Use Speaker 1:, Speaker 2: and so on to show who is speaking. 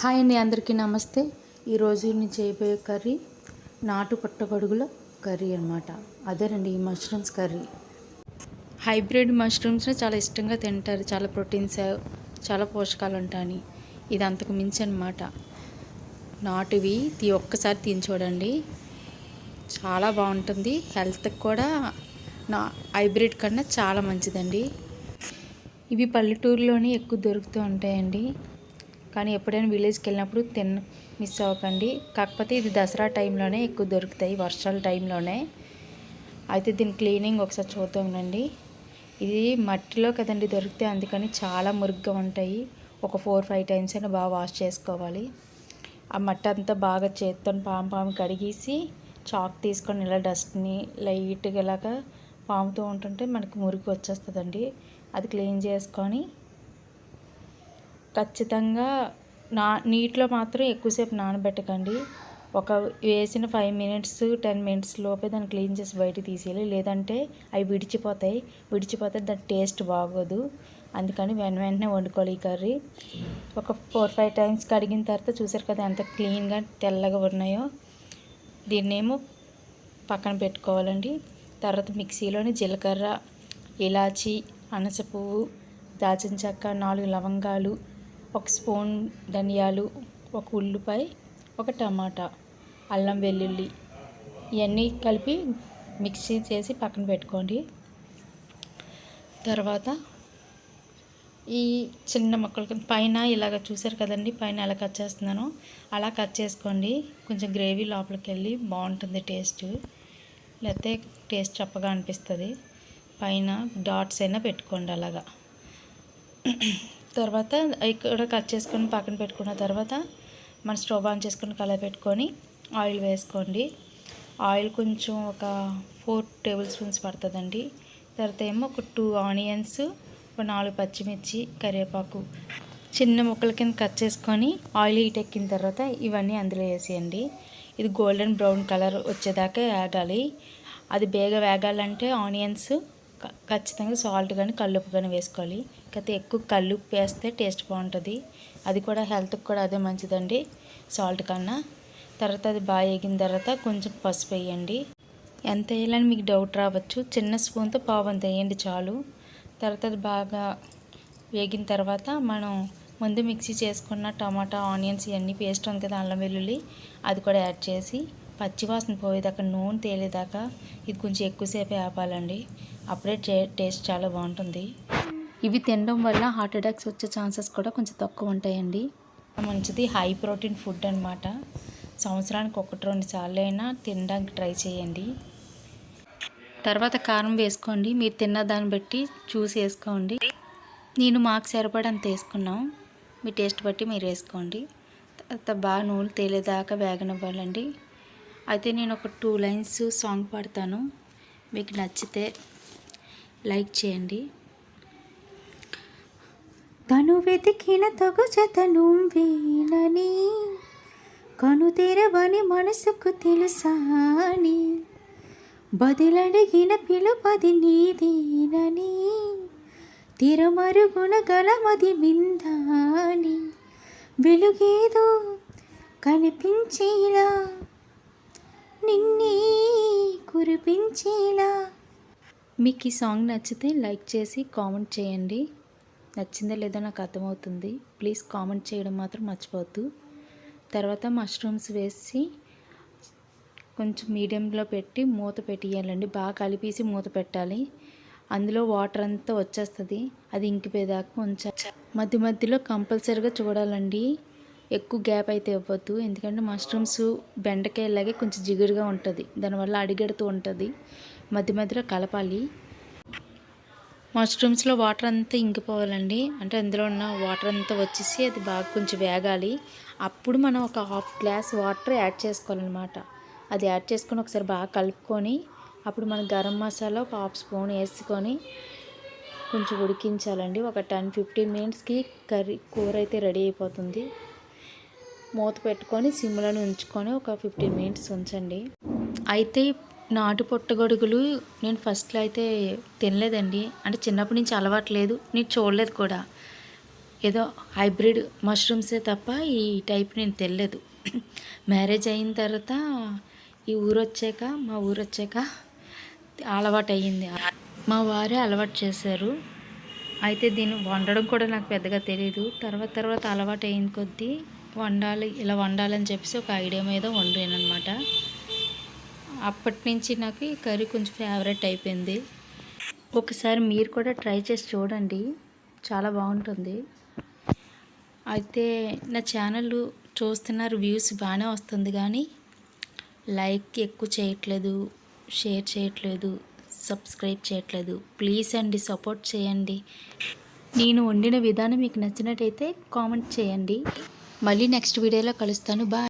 Speaker 1: Hi అండి అందరికీ నమస్తే. ఈరోజు నేను చేయబోయే కర్రీ నాటు పుట్టగొడుగుల కర్రీ అనమాట అదేనండి ఈ మష్రూమ్స్ కర్రీ. హైబ్రిడ్ మష్రూమ్స్ని చాలా ఇష్టంగా తింటారు. చాలా ప్రోటీన్స్ చాలా పోషకాలు ఉంటాయని. ఇది అంతకు మించి అనమాట నాటువి తీ ఒక్కసారి తిని చూడండి. చాలా బాగుంటుంది. హెల్త్కి కూడా నా హైబ్రిడ్ కన్నా చాలా మంచిదండి. ఇవి పల్లెటూరులోనే ఎక్కువ దొరుకుతూ ఉంటాయండి. కానీ ఎప్పుడైనా విలేజ్కి వెళ్ళినప్పుడు తిన్న మిస్ అవ్వకండి. కాకపోతే ఇది దసరా టైంలోనే ఎక్కువ దొరుకుతాయి వర్షాల టైంలోనే. అయితే దీని క్లీనింగ్ ఒకసారి చూద్దామండి ఇది మట్టిలో కదండి దొరికితే అందుకని చాలా మురుగ్గా ఉంటాయి. ఒక ఫోర్ ఫైవ్ టైమ్స్ అయినా బాగా వాష్ చేసుకోవాలి. ఆ మట్టి అంతా బాగా చేత్తో పాము పాము కడిగేసి చాక్ తీసుకొని ఇలా డస్ట్ని లైట్గా ఇలాగా పాముతూ ఉంటుంటే మనకు మురికి వచ్చేస్తుందండి. అది క్లీన్ చేసుకొని ఖచ్చితంగా నా నీటిలో మాత్రం ఎక్కువసేపు నానబెట్టకండి. ఒక వేసిన ఫైవ్ మినిట్స్ టెన్ మినిట్స్ లోపే దాన్ని క్లీన్ చేసి బయట తీసేయాలి. లేదంటే అవి విడిచిపోతాయి. విడిచిపోతే దాని టేస్ట్ బాగోదు. అందుకని వెన వెంటనే వండుకోవాలి ఈ కర్రీ. ఒక ఫోర్ ఫైవ్ టైమ్స్ కడిగిన తర్వాత చూసారు కదా ఎంత క్లీన్గా తెల్లగా ఉన్నాయో? దీన్నేమో పక్కన పెట్టుకోవాలండి. తర్వాత మిక్సీలోని జీలకర్ర ఇలాచి అనస పువ్వు దాచిన చెక్క నాలుగు లవంగాలు ఒక స్పూన్ ధనియాలు ఒక ఉల్లిపాయ ఒక టమాటా అల్లం వెల్లుల్లి ఇవన్నీ కలిపి మిక్సీ చేసి పక్కన పెట్టుకోండి. తర్వాత ఈ చిన్న ముక్కలు పైన ఇలాగ చూసారు కదండి పైన ఎలా కట్ చేస్తున్నానో అలా కట్ చేసుకోండి. కొంచెం గ్రేవీ లోపలికి వెళ్ళి బాగుంటుంది టేస్ట్. లేకపోతే టేస్ట్ చప్పగా అనిపిస్తుంది. పైన డాట్స్ అయినా పెట్టుకోండి అలాగా. తర్వాత ఇక్కడ కట్ చేసుకొని పక్కన పెట్టుకున్న తర్వాత మన స్టవ్ ఆన్ చేసుకొని కలర్ పెట్టుకొని ఆయిల్ వేసుకోండి. ఆయిల్ కొంచెం ఒక ఫోర్ టేబుల్ స్పూన్స్ పడుతుందండి. తర్వాత ఏమో ఒక టూ ఆనియన్స్ ఒక నాలుగు పచ్చిమిర్చి కరివేపాకు చిన్న ముక్కల కింద కట్ చేసుకొని ఆయిల్ హీట్ ఎక్కిన తర్వాత ఇవన్నీ అందులో వేసేయండి. ఇది గోల్డెన్ బ్రౌన్ కలర్ వచ్చేదాకా వేగాలి. అది బేగ వేగాలంటే ఆనియన్స్ ఖచ్చితంగా సాల్ట్ కానీ కల్లుప్పు కానీ వేసుకోవాలి. కాకపోతే ఎక్కువ కల్లుప్పు వేస్తే టేస్ట్ బాగుంటుంది. అది కూడా హెల్త్కి కూడా అదే మంచిదండి సాల్ట్ కన్నా. తర్వాత అది బాగా వేగిన తర్వాత కొంచెం పసుపు వేయండి. ఎంత వేయాలని మీకు డౌట్ రావచ్చు. చిన్న స్పూన్తో పావంత వేయండి చాలు. తర్వాత అది బాగా వేగిన తర్వాత మనం ముందు మిక్సీ చేసుకున్న టమాటా ఆనియన్స్ ఇవన్నీ పేస్ట్ ఉంది కదా అల్లం వెల్లుల్లి అది కూడా యాడ్ చేసి పచ్చివాసన పోయేదాకా నూనె తేలేదాకా ఇది కొంచెం ఎక్కువసేపు ఆపాలండి. అప్పుడే టేస్ట్ చాలా బాగుంటుంది. ఇవి తినడం వల్ల హార్ట్ అటాక్స్ వచ్చే ఛాన్సెస్ కూడా కొంచెం తక్కువ ఉంటాయండి. మంచిది హై ప్రోటీన్ ఫుడ్ అనమాట సంవత్సరానికి ఒకటి రెండు సార్లు అయినా తినడానికి ట్రై చేయండి. తర్వాత కారం వేసుకోండి. మీరు తిన్న దాన్ని బట్టి చూసి వేసుకోండి. నేను మాకు సరిపడంత వేసుకున్నాం. మీ టేస్ట్ బట్టి మీరు వేసుకోండి. తర్వాత బాగా నూనె తేలేదాకా వేగనివ్వాలండి. అయితే నేను ఒక టూ లైన్స్ సాంగ్ పాడతాను. మీకు నచ్చితే లైక్ చేయండి. తను వెతికిన తగు జతను వీణని కను తెరవని మనసుకు తెలుసాని బదిలడిగిన పిలుపది నీదేనని తిరమరుగున గలమది విందాని వెలుగేదో కనిపించేలా నిన్నే కురిపించేలా. మీకు ఈ సాంగ్ నచ్చితే లైక్ చేసి కామెంట్ చేయండి. నచ్చిందో లేదో నాకు అర్థమవుతుంది. ప్లీజ్ కామెంట్ చేయడం మాత్రం మర్చిపోవద్దు. తర్వాత మష్రూమ్స్ వేసి కొంచెం మీడియంలో పెట్టి మూత పెట్టియాలండి. బాగా కలిపేసి మూత పెట్టాలి. అందులో వాటర్ అంతా వచ్చేస్తుంది. అది ఇంకిపోయేదాకా ఉంచాలి మధ్య మధ్యలో కంపల్సరీగా చూడాలండి. ఎక్కువ గ్యాప్ అయితే ఇవ్వద్దు. ఎందుకంటే మష్రూమ్స్ బెండకాయలాగే కొంచెం జిగురుగా ఉంటుంది. దానివల్ల అడిగడుతూ ఉంటుంది. మధ్య మధ్యలో కలపాలి. మష్రూమ్స్లో వాటర్ అంతా ఇంకిపోవాలండి. అంటే అందులో ఉన్న వాటర్ అంతా వచ్చేసి అది బాగా కొంచెం వేగాలి. అప్పుడు మనం ఒక హాఫ్ గ్లాస్ వాటర్ యాడ్ చేసుకోవాలన్నమాట. అది యాడ్ చేసుకొని ఒకసారి బాగా కలుపుకొని అప్పుడు మనం గరం మసాలా ఒక హాఫ్ స్పూన్ వేసుకొని కొంచెం ఉడికించాలండి. ఒక టెన్ ఫిఫ్టీన్ మినిట్స్కి కర్రీ కూర అయితే రెడీ అయిపోతుంది. మూత పెట్టుకొని సిమ్లను ఉంచుకొని ఒక ఫిఫ్టీన్ మినిట్స్ ఉంచండి. అయితే నాటు పుట్టగొడుగులు నేను ఫస్ట్లో అయితే తినలేదండి. అంటే చిన్నప్పటి నుంచి అలవాటు లేదు. నేను చూడలేదు కూడా. ఏదో హైబ్రిడ్ మష్రూమ్సే తప్ప ఈ టైప్ నేను తెలియదు మ్యారేజ్ అయిన తర్వాత ఈ ఊరు వచ్చాక మా ఊరు వచ్చాక అలవాటు అయ్యింది. మా వారే అలవాటు చేశారు. అయితే దీన్ని వండడం కూడా నాకు పెద్దగా తెలియదు తర్వాత తర్వాత అలవాటు అయిన కొద్దీ వండాలి ఇలా వండాలని చెప్పేసి ఒక ఐడియా మీద వండాను అనమాట అప్పటి నుంచి నాకు ఈ కర్రీ కొంచెం ఫేవరెట్ అయిపోయింది. ఒకసారి మీరు కూడా ట్రై చేసి చూడండి చాలా బాగుంటుంది. అయితే నా ఛానల్ చూస్తున్నారు వ్యూస్ బాగానే వస్తుంది కానీ లైక్ ఎక్కువ చేయట్లేదు షేర్ చేయట్లేదు సబ్స్క్రైబ్ చేయట్లేదు. ప్లీజ్ అండి సపోర్ట్ చేయండి. నేను వండిన విధానం మీకు నచ్చినట్టయితే కామెంట్ చేయండి. మళ్ళీ నెక్స్ట్ వీడియోలో కలుస్తాను. బాయ్